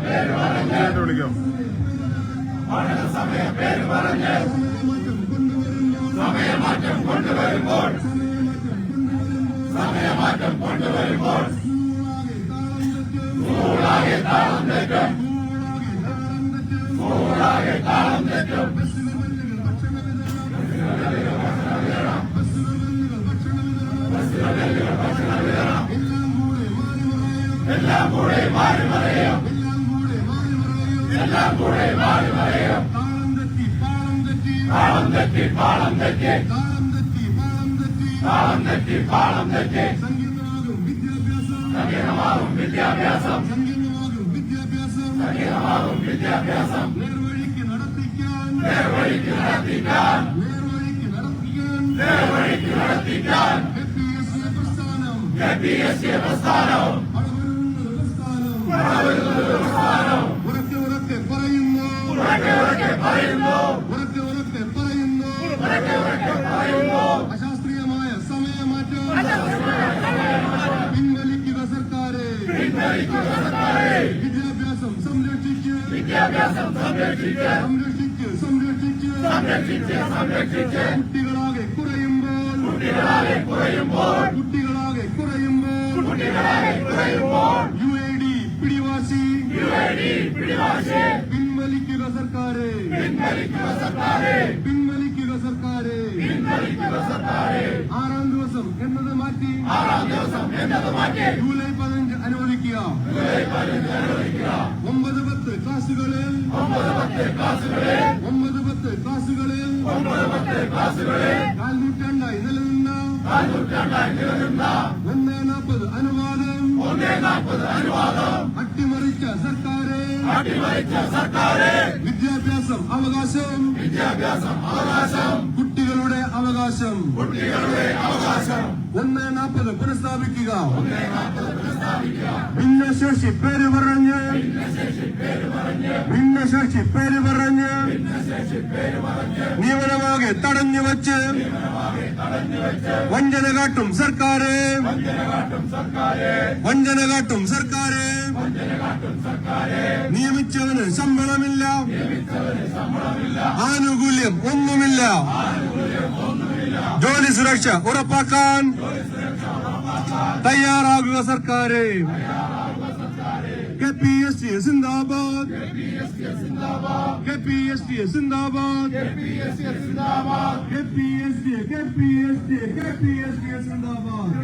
വിളിക്കും. സമയമാറ്റം കൊണ്ടുവരുമ്പോൾ സമയമാറ്റം കൊണ്ടുവരുമ്പോൾ കൂടാകെ താളം തെറ്റും കൂടാകെ താളം തെറ്റും എല്ലാം കൂടെ മാറി മറിയും നേരിട്ട് വിളിക്കാം പാളം തെറ്റി പാളം തെറ്റി. പാളം തെറ്റി പാളം തെറ്റി. സങ്കീർണമാകും വിദ്യാഭ്യാസം. സങ്കീർണമാകും വിദ്യാഭ്യാസം. സങ്കീർണമാകും വിദ്യാഭ്യാസം. നേർവഴിക്ക് നടത്തിക്കാൻ. നേർവഴിക്ക് നടത്തിക്കാൻ. നേർവഴിക്ക് നടത്തിക്കാൻ. നേർവഴിക്ക് നടത്തിക്കാൻ. കെ പി എസ് സി പ്രസ്ഥാനം. വളരുന്ന പ്രസ്ഥാനം. ഉറക്കെ പ്രസ്ഥാനം. പറയുന്നു ഉറക്കെ ഉറക്കെ ഉറക്കെ പറയുന്നു. അശാസ്ത്രീയമായ സമയമാറ്റം പിൻവലിക്കുക സർക്കാരെ. വിദ്യാഭ്യാസം സംരക്ഷിച്ച് വിദ്യാഭ്യാസം സംരക്ഷിച്ച് സംരക്ഷിച്ച് സംരക്ഷിച്ച് സംരക്ഷിച്ച് സംരക്ഷിച്ച് കുട്ടികളാകെ കുറയുമ്പോൾ. കുട്ടികളാകെ കുറയുമ്പോൾ. കുട്ടികളാകെ കുറയുമ്പോൾ. കുട്ടികളാകെ കുറയുമ്പോൾ. യു എ ഡി പിടിവാസി യു എ ഡി പിടിവാശി. പിൻവലിക്കുക സർക്കാരെ. പിൻവലിക്കുക സർക്കാരെ. പിൻവലിക്കുക സർക്കാരെ. പിൻവലിക്കുക സർക്കാരെ. ആറാം ദിവസം എന്നത് മാറ്റി. ആറാം ദിവസം എന്നത് മാറ്റി. ജൂലൈ പതിനഞ്ച് അനുവദിക്കുക. ജൂലൈ പതിനഞ്ച് അനുവദിക്കുക. ഒമ്പത് പത്ത് ക്ലാസുകളിൽ ഒമ്പത് പത്ത് ക്ലാസുകളിൽ ഒമ്പത് പത്ത് ക്ലാസുകളിൽ ഒമ്പത് പത്ത് ക്ലാസുകളിൽ കാൽ നൂറ്റാണ്ടായി നിലനിന്ന. കാൽ നൂറ്റാണ്ടായി നിലനിന്ന. ഒന്നേ നാൽപ്പത് അനുവാദം. ഒന്നേ നാൽപ്പത് അനുവാദം. അട്ടിമറിച്ച സർക്കാരെ അട്ടിമറിച്ച സർക്കാരെ. വിദ്യാഭ്യാസം അവകാശം. വിദ്യാഭ്യാസം അവകാശം കുട്ടികളുടെ അവകാശം. കുട്ടികളുടെ അവകാശം ഒന്ന് നാൽപ്പത് പുനഃസ്ഥാപിക്കുക. ഭിന്നശേഷി പേര് പറഞ്ഞ്. ഭിന്നശേഷി പേര് പറഞ്ഞ്. നിയമനമാകെ തടഞ്ഞു വച്ച്. വഞ്ചന കാട്ടും സർക്കാര്. വഞ്ചന കാട്ടും സർക്കാരെ. നിയമിച്ചവന് ശമ്പളമില്ല. ആനുകൂല്യം ഒന്നുമില്ല. ജോലി സുരക്ഷ ഉറപ്പാക്കാൻ തയ്യാറാകുക സർക്കാരെ. കെ പി എസ് സി സിന്ദാബാദ്. കെ പി എസ് സി സിന്ദാബാദ്. K P S C K P S C K P S T സിന്ദാബാദ്.